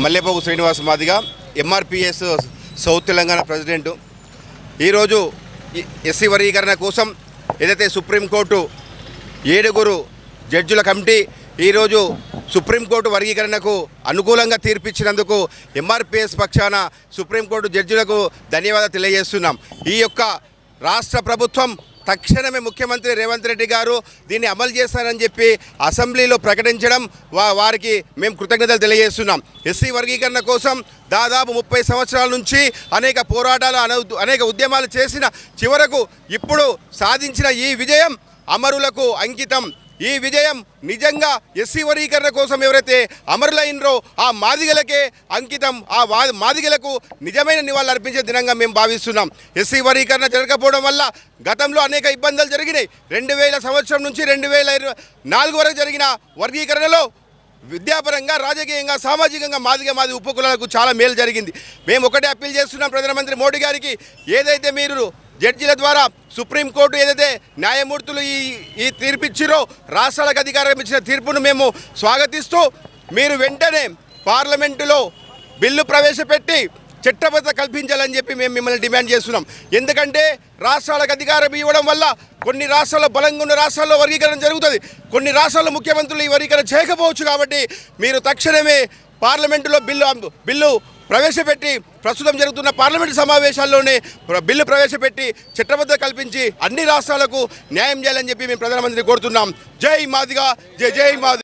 Mallebabu Srinivas Madiga MRPS south Telangana president. ఈరోజు SC వర్గీకరణ కోసం ఏదైతే సుప్రీంకోర్టు ఏడుగురు జడ్జుల కమిటీ ఈరోజు సుప్రీంకోర్టు వర్గీకరణకు అనుకూలంగా తీర్పిచ్చినందుకు ఎంఆర్పిఎస్ పక్షాన సుప్రీంకోర్టు జడ్జిలకు ధన్యవాదాలు తెలియజేస్తున్నాం. ఈ యొక్క రాష్ట్ర ప్రభుత్వం తక్షణమే ముఖ్యమంత్రి రేవంత్ రెడ్డి గారు దీన్ని అమలు చేస్తారని చెప్పి అసెంబ్లీలో ప్రకటించడం వా వారికి మేము కృతజ్ఞతలు తెలియజేస్తున్నాం. ఎస్సీ వర్గీకరణ కోసం దాదాపు ముప్పై సంవత్సరాల నుంచి అనేక పోరాటాలు అన- అనేక ఉద్యమాలు చేసిన చివరకు ఇప్పుడు సాధించిన ఈ విజయం అమరులకు అంకితం. ఈ విజయం నిజంగా ఎస్సీ వర్గీకరణ కోసం ఎవరైతే అమరులైనరో ఆ మాదిగలకే అంకితం ఆ మాదిగలకు నిజమైన నివాళులు అర్పించే దినంగా మేము భావిస్తున్నాం. ఎస్సీ వర్గీకరణ జరగకపోవడం వల్ల గతంలో అనేక ఇబ్బందులు జరిగినాయి. రెండు వేల సంవత్సరం నుంచి రెండు వేల ఇరవై నాలుగు వరకు జరిగిన వర్గీకరణలో విద్యాపరంగా రాజకీయంగా సామాజికంగా మాదిగ మాది ఉపకులాలకు చాలా మేలు జరిగింది. మేము ఒకటే అప్పీల్ చేస్తున్నాం ప్రధానమంత్రి మోడీ గారికి ఏదైతే మీరు జడ్జిల ద్వారా సుప్రీంకోర్టు ఏదైతే న్యాయమూర్తులు ఈ ఈ తీర్పిచ్చిరో రాష్ట్రాలకు అధికారం ఇచ్చిన తీర్పును మేము స్వాగతిస్తూ మీరు వెంటనే పార్లమెంటులో బిల్లు ప్రవేశపెట్టి చట్టబద్ధ కల్పించాలని చెప్పి మేము మిమ్మల్ని డిమాండ్ చేస్తున్నాం. ఎందుకంటే రాష్ట్రాలకు అధికారం ఇవ్వడం వల్ల కొన్ని రాష్ట్రాల్లో బలంగా ఉన్న రాష్ట్రాల్లో వర్గీకరణ జరుగుతుంది. కొన్ని రాష్ట్రాల్లో ముఖ్యమంత్రులు ఈ వర్గీకరణ చేయకపోవచ్చు కాబట్టి మీరు తక్షణమే పార్లమెంటులో బిల్లు బిల్లు ప్రవేశపెట్టి ప్రస్తుతం జరుగుతున్న పార్లమెంటు సమావేశాల్లోనే బిల్లు ప్రవేశపెట్టి చట్టబద్ధత కల్పించి అన్ని రాష్ట్రాలకు న్యాయం చేయాలని చెప్పి మేము ప్రధానమంత్రిని కోరుతున్నాం. జై మాదిగా జై జై మాదిగా.